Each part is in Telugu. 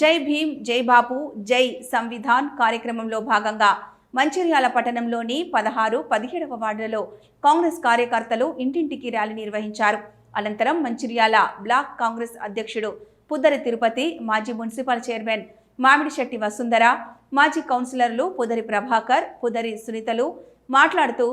జై భీమ్ జై బాపు జై సంవిధాన్ కార్యక్రమంలో భాగంగా మంచిర్యాల పట్టణంలోని పదహారు పదిహేడవ వార్డులలో కాంగ్రెస్ కార్యకర్తలు ఇంటింటికి ర్యాలీ నిర్వహించారు. అనంతరం మంచిర్యాల బ్లాక్ కాంగ్రెస్ అధ్యక్షుడు పుద్దరి తిరుపతి మాజీ మున్సిపల్ చైర్మన్ మామిడిశెట్టి వసుంధర మాజీ కౌన్సిలర్లు పుదరి ప్రభాకర్ పుదరి సునీతలు మాట్లాడుతూ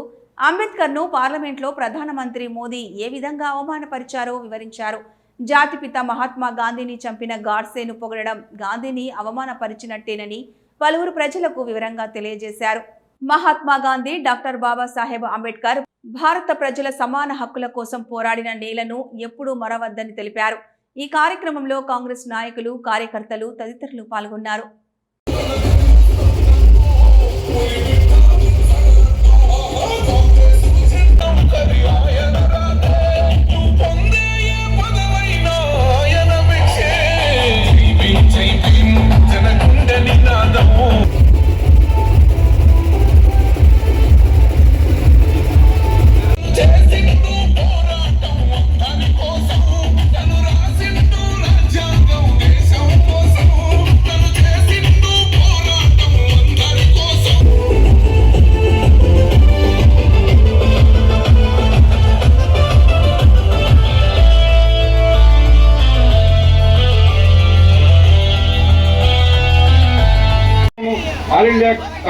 అంబేద్కర్ను పార్లమెంట్లో ప్రధానమంత్రి మోదీ ఏ విధంగా అవమానపరిచారో వివరించారు. జాతిపిత మహాత్మా గాంధీని చంపిన గాడ్సేను పొగడడం గాంధీని అవమానపరిచినట్టేనని పలువురు ప్రజలకు వివరంగా తెలియజేశారు. మహాత్మా గాంధీ డాక్టర్ బాబాసాహెబ్ అంబేద్కర్ భారత ప్రజల సమాన హక్కుల కోసం పోరాడిన నేలను ఎప్పుడూ మరవద్దని తెలిపారు. ఈ కార్యక్రమంలో కాంగ్రెస్ నాయకులు కార్యకర్తలు తదితరులు పాల్గొన్నారు.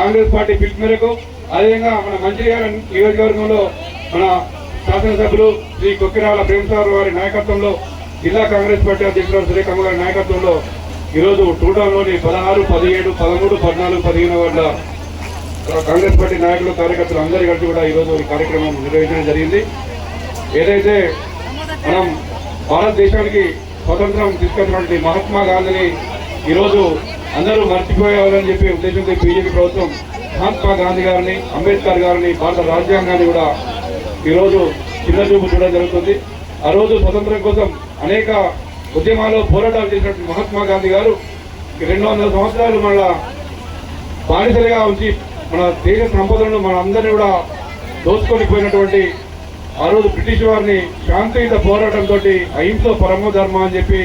కాంగ్రెస్ పార్టీ పిలుపు మేరకు అదేవిధంగా మన మంచిర్యాల నియోజకవర్గంలో మన శాసనసభ్యులు శ్రీ కొక్కిరాల ప్రేమసాగర్ వారి నాయకత్వంలో జిల్లా కాంగ్రెస్ పార్టీ అధ్యక్షుడు సురేఖమ్మ గారి నాయకత్వంలో ఈరోజు టూటౌన్లోని పదహారు పదిహేడు పదమూడు పద్నాలుగు పదిహేను వడ్ల కాంగ్రెస్ పార్టీ నాయకులు కార్యకర్తలు అందరి కలిసి కూడా ఈరోజు ఈ కార్యక్రమం నిర్వహించడం జరిగింది. ఏదైతే మనం భారతదేశానికి స్వతంత్రం తీసుకున్నటువంటి మహాత్మా గాంధీని ఈరోజు అందరూ మర్చిపోయేవారని చెప్పి ఉద్దేశంతో బీజేపీ ప్రభుత్వం మహాత్మా గాంధీ గారిని అంబేద్కర్ గారిని భారత రాజ్యాంగాన్ని కూడా ఈరోజు చిన్న చూపు చూడడం జరుగుతుంది. ఆ రోజు స్వతంత్రం కోసం అనేక ఉద్యమాలు పోరాటాలు చేసినటువంటి మహాత్మా గాంధీ గారు రెండు వందల సంవత్సరాలు మళ్ళా బానిసలుగా ఉంచి మన దేశ సంపదలను మన అందరినీ కూడా దోచుకొని పోయినటువంటి ఆ రోజు బ్రిటిష్ వారిని శాంతియుత పోరాటంతో అహింస పరమ ధర్మ అని చెప్పి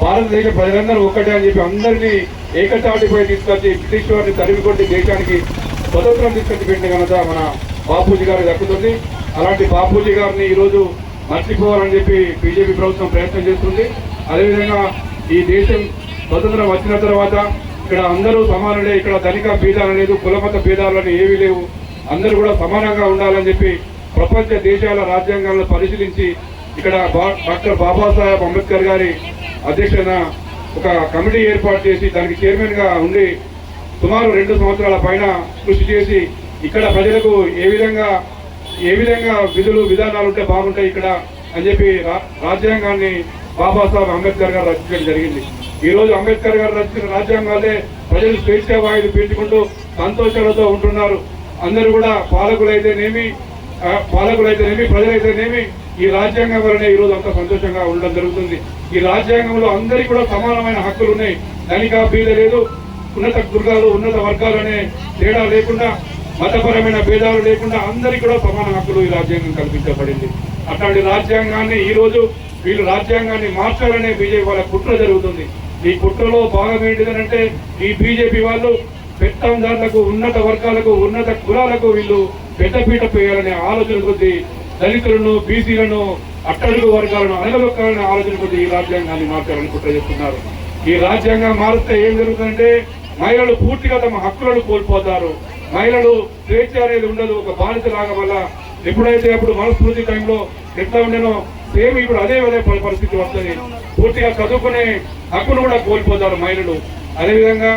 భారతదేశ ప్రజలందరూ ఒక్కటే అని చెప్పి అందరినీ ఏకతాటిపై తీసుకొచ్చి బ్రిటిష్ వారిని తరిమికొట్టి దేశానికి స్వతంత్రం తీసుకొచ్చి పెట్టిన ఘనత మన బాపూజీ గారికి దక్కుతుంది. అలాంటి బాపూజీ గారిని ఈరోజు మర్చిపోవాలని చెప్పి బీజేపీ ప్రభుత్వం ప్రయత్నం చేస్తుంది. అదేవిధంగా ఈ దేశం స్వతంత్రం వచ్చిన తర్వాత ఇక్కడ అందరూ సమానులే ఇక్కడ ధనిక భేదాలు లేదు కులమత భేదాలు అని ఏవీ లేవు. అందరూ కూడా సమానంగా ఉండాలని చెప్పి ప్రపంచ దేశాల రాజ్యాంగాలను పరిశీలించి ఇక్కడ బా- డాక్టర్ బాబాసాహెబ్ అంబేద్కర్ గారి అధ్యక్షన ఒక కమిటీ ఏర్పాటు చేసి దానికి చైర్మన్గా ఉండి సుమారు రెండు సంవత్సరాల పైన కృషి చేసి ఇక్కడ ప్రజలకు ఏ విధంగా ఏ విధంగా విధులు విధానాలు ఉంటే బాగుంటాయి ఇక్కడ అని చెప్పి రా- రాజ్యాంగాన్ని బాబాసాహెబ్ అంబేద్కర్ గారు రచించడం జరిగింది. ఈ రోజు అంబేద్కర్ గారు రచించిన రాజ్యాంగాలే ప్రజలు స్వేచ్ఛ వాయులు పీల్చుకుంటూ సంతోషాలతో ఉంటున్నారు. అందరూ కూడా పాలకులైతేనేమి ఆ, పాలకులైతేనేమి ప్రజలైతేనేమి ఈ రాజ్యాంగం వల్లనే ఈ రోజు అంత సంతోషంగా ఉండడం జరుగుతుంది. ఈ రాజ్యాంగంలో అందరికీ కూడా సమానమైన హక్కులు ఉన్నాయి. ధనిక బీద లేదు. ఉన్నత దుర్గాలు ఉన్నత వర్గాలు అనే తేడా లేకుండా మతపరమైన భేదాలు లేకుండా అందరికీ కూడా సమాన హక్కులు ఈ రాజ్యాంగం కల్పించబడింది. అట్లాంటి రాజ్యాంగాన్ని ఈ రోజు వీళ్ళు రాజ్యాంగాన్ని మార్చాలనే బీజేపీ వాళ్ళ కుట్ర జరుగుతుంది. ఈ కుట్రలో భాగం ఏంటిదనంటే ఈ బీజేపీ వాళ్ళు పెత్తందారులకు ఉన్నత వర్గాలకు ఉన్నత కులాలకు వీళ్ళు పెద్దపీట పేయాలనే ఆలోచన కొద్దీ దళితులను బీసీలను అట్టడుగు వర్గాలను అనగలొక్కాలనే ఆలోచన కొద్దీ ఈ రాజ్యాంగాన్ని మార్చాలని చెప్తున్నారు ఈ రాజ్యాంగం మారిస్తే ఏం జరుగుతుందంటే మహిళలు పూర్తిగా తమ హక్కులను కోల్పోతారు. మహిళలు స్వేచ్ఛ అనేది ఉండదు ఒక బానిస లాగా వల్ల. ఎప్పుడైతే అప్పుడు మనస్ఫూర్తి టైంలో ఎట్లా ఉండేనో సేమ్ ఇప్పుడు అదే అదే పరిస్థితి వస్తుంది. పూర్తిగా చదువుకునే హక్కును కూడా కోల్పోతారు మహిళలు. అదేవిధంగా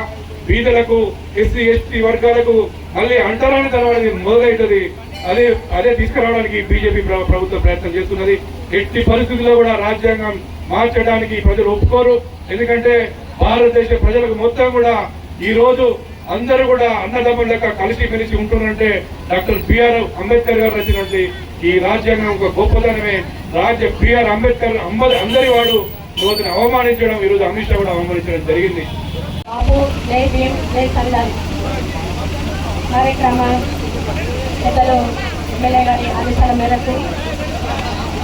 బీదలకు ఎస్సీ ఎస్టీ వర్గాలకు మళ్ళీ అంటరాని అనేది మొదలవుతుంది అదే అదే తీసుకురావడానికి బీజేపీ ప్రభుత్వం ప్రయత్నం చేస్తున్నది. ఎట్టి పరిస్థితుల్లో కూడా రాజ్యాంగం మార్చడానికి ప్రజలు ఒప్పుకోరు. ఎందుకంటే భారతదేశ ప్రజలకు మొత్తం కూడా ఈ రోజు అందరూ కూడా అన్నదమ్ముల లెక్క కలిసి మెలిసి ఉంటున్నారంటే డాక్టర్ బిఆర్ అంబేద్కర్ గారు రచినటువంటి ఈ రాజ్యాంగం ఒక గొప్పతనమే. రాజ్య బిఆర్ అంబేద్కర్ అందరి వాడు రోజున అవమానించడం ఈరోజు అమిత్ షా కూడా అవమానించడం జరిగింది. కార్యక్రమం ఎమ్మెల్యే గారి ఆదేశాల మేరకు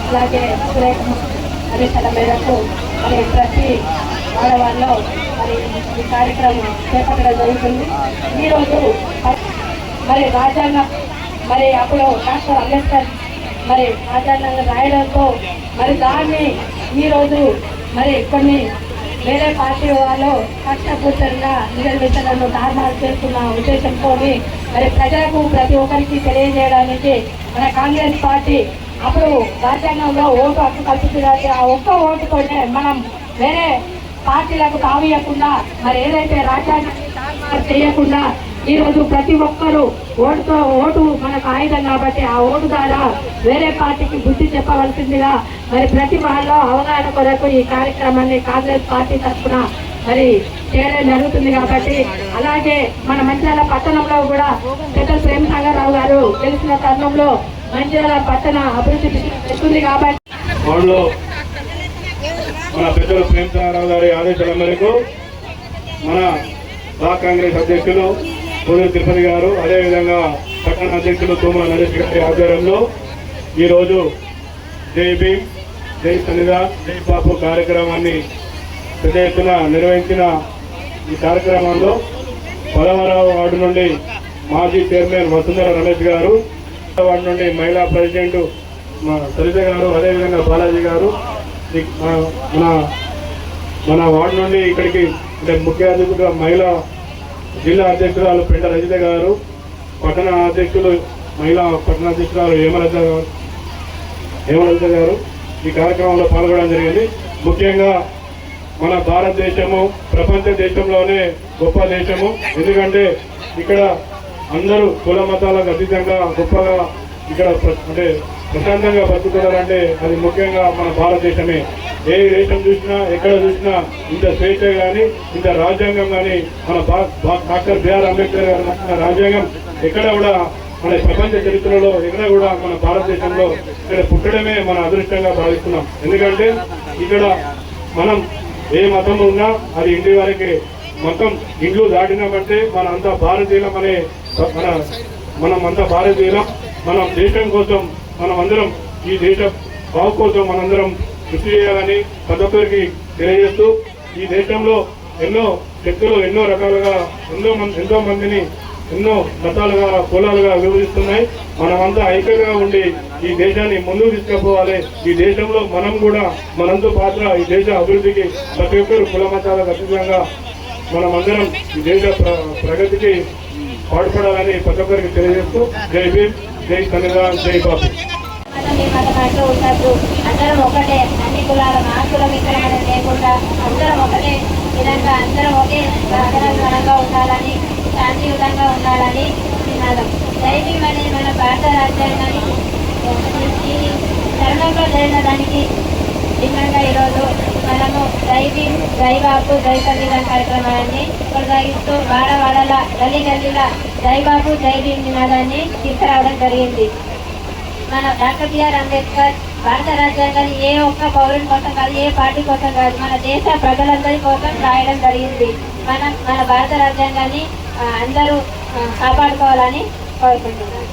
అలాగే సురేఖ ఆదేశాల మేరకు మరి ప్రతి ఆడవాళ్ళలో మరి ఈ కార్యక్రమం చేపట్టడం జరుగుతుంది. ఈరోజు మరి రాజ్యాంగ మరి అప్పుడు డాక్టర్ అంబేద్కర్ మరి రాజ్యాంగంగా రాయడంతో మరి దాన్ని ఈరోజు మరి కొన్ని వేరే పార్టీ వాళ్ళు కష్టపూర్తంగా నిర్వహించడంలో దారుణాలు చేస్తున్న ఉద్దేశంతో మరి ప్రజలకు ప్రతి ఒక్కరికి తెలియజేయడానికి మన కాంగ్రెస్ పార్టీ అప్పుడు రాజ్యాంగంలో ఓటు హక్కు కల్పించడానికి ఆ ఒక్క ఓటుతోనే మనం వేరే పార్టీలకు తావీయకుండా మరి ఏదైతే రాజ్యాంగాన్ని చేయకుండా ఈరోజు ప్రతి ఒక్కరూ ఓటుతో ఓటు మనకు ఆయుధం కాబట్టి ఆ ఓటు ద్వారా వేరే పార్టీకి బుద్ధి చెప్పవలసిందిగా మరి ప్రతి వాళ్ళలో అవగాహన కొరకు ఈ కార్యక్రమాన్ని కాంగ్రెస్ పార్టీ తరఫున మరి చేయడం జరుగుతుంది కాబట్టి అలాగే మన మంచిర్యాల పట్టణంలో కూడా పెద్ద ప్రేమ సాగర్రావు గారు తెలిసిన తరుణంలో మంచిర్యాల పట్టణ అభివృద్ధి చేస్తుంది కాబట్టి మన పెద్దలు ప్రేమసారావు గారి ఆదేశాల మేరకు మన బ్లాక్ కాంగ్రెస్ అధ్యక్షులు పూజలు తిరుపతి గారు అదేవిధంగా పట్టణ అధ్యక్షులు తోమల నరేష్ గారి ఆధ్వర్యంలో ఈరోజు జై భీమ్ జై సన్నిధా జై బాపు కార్యక్రమాన్ని పెద్ద ఎత్తున నిర్వహించిన ఈ కార్యక్రమంలో పదవరావు వార్డు నుండి మాజీ చైర్మన్ వసుంధర రమేష్ గారు వార్డు నుండి మహిళా ప్రెసిడెంట్ మా సరిత గారు అదేవిధంగా బాలాజీ గారు మన- మన మన వార్డు నుండి ఇక్కడికి అంటే ముఖ్య అతిథిగా మహిళా జిల్లా అధ్యక్షురాలు పెంట రజిత గారు పట్టణ అధ్యక్షులు మహిళా పట్టణ అధ్యక్షురాలు హేమలత గారు హేమలత గారు ఈ కార్యక్రమంలో పాల్గొనడం జరిగింది. ముఖ్యంగా మన భారతదేశము ప్రపంచ దేశంలోనే గొప్ప దేశము. ఎందుకంటే ఇక్కడ అందరూ కుల మతాలకు అతీతంగా గొప్పగా ఇక్కడ అంటే ప్రశాంతంగా బతుకుతారంటే అది ముఖ్యంగా మన భారతదేశమే. ఏ దేశం చూసినా ఎక్కడ చూసినా ఇంత స్వేచ్ఛ కానీ ఇంత రాజ్యాంగం కానీ మన భా- డాక్టర్ బిఆర్ అంబేద్కర్ గారు రాసిన రాజ్యాంగం ఎక్కడ కూడా మన ప్రపంచ చరిత్రలో ఎక్కడ కూడా మన భారతదేశంలో ఇక్కడ పుట్టడమే మన అదృష్టంగా భావిస్తున్నాం. ఎందుకంటే ఇక్కడ మనం ఏ మతం ఉన్నా అది ఇంటి వరకే. మొత్తం ఇండ్లు దాటినామంటే మన అంతా భారతీయులం అనే మన మనం అంతా భారతీయులం. మనం దేశం కోసం మనం అందరం ఈ దేశ బాగు కోసం మనందరం కృషి చేయాలని ప్రతి ఒక్కరికి తెలియజేస్తూ ఈ దేశంలో ఎన్నో శక్తులు ఎన్నో రకాలుగా ఎన్నో మంది ఎంతో మందిని ఎన్నో మతాలుగా కులాలుగా విభజిస్తున్నాయి. మనమంతా ఐక్యంగా ఉండి ఈ దేశాన్ని ముందుకు తీసుకుపోవాలి. ఈ దేశంలో మనం కూడా మనంతో పాత్ర ఈ దేశ అభివృద్ధికి ప్రతి ఒక్కరు కుల మతాలకు అతీతంగా మనమందరం ఈ దేశ ప్ర- ప్రగతికి పాటుపడాలని ప్రతి ఒక్కరికి తెలియజేస్తూ జై భీమ్ జై సన్నిధా జై బాబు మతం మతం అంటూ ఉండద్దు అందరం ఒకటే. అన్ని కులాల మా కులం ఇక్కడ లేకుండా అందరం ఒకటే. విధంగా అందరం ఒకే సాధారణంగా ఉండాలని శాంతియుతంగా ఉండాలని నినాదం. దైవం అనేది మన భారత రాజ్యాంగాన్ని ఈ తరుణంలో జరిగిన దానికి భిన్నంగా ఈరోజు మనము దైవీ దైవాపు జై సంవిధాన కార్యక్రమాన్ని కొనసాగిస్తూ వాడవాడల గల్లీ గల్లీల దైవాపు దైవీ నినాదాన్ని తీసుకురావడం జరిగింది. మన డాక్టర్ బిఆర్ అంబేద్కర్ భారత రాజ్యాంగాన్ని ఏ ఒక్క పౌరుని కోసం కాదు ఏ పార్టీ కోసం కాదు మన దేశ ప్రజలందరి కోసం రాయడం జరిగింది. మనం మన భారత రాజ్యాంగాన్ని అందరూ కాపాడుకోవాలని కోరుకుంటున్నాను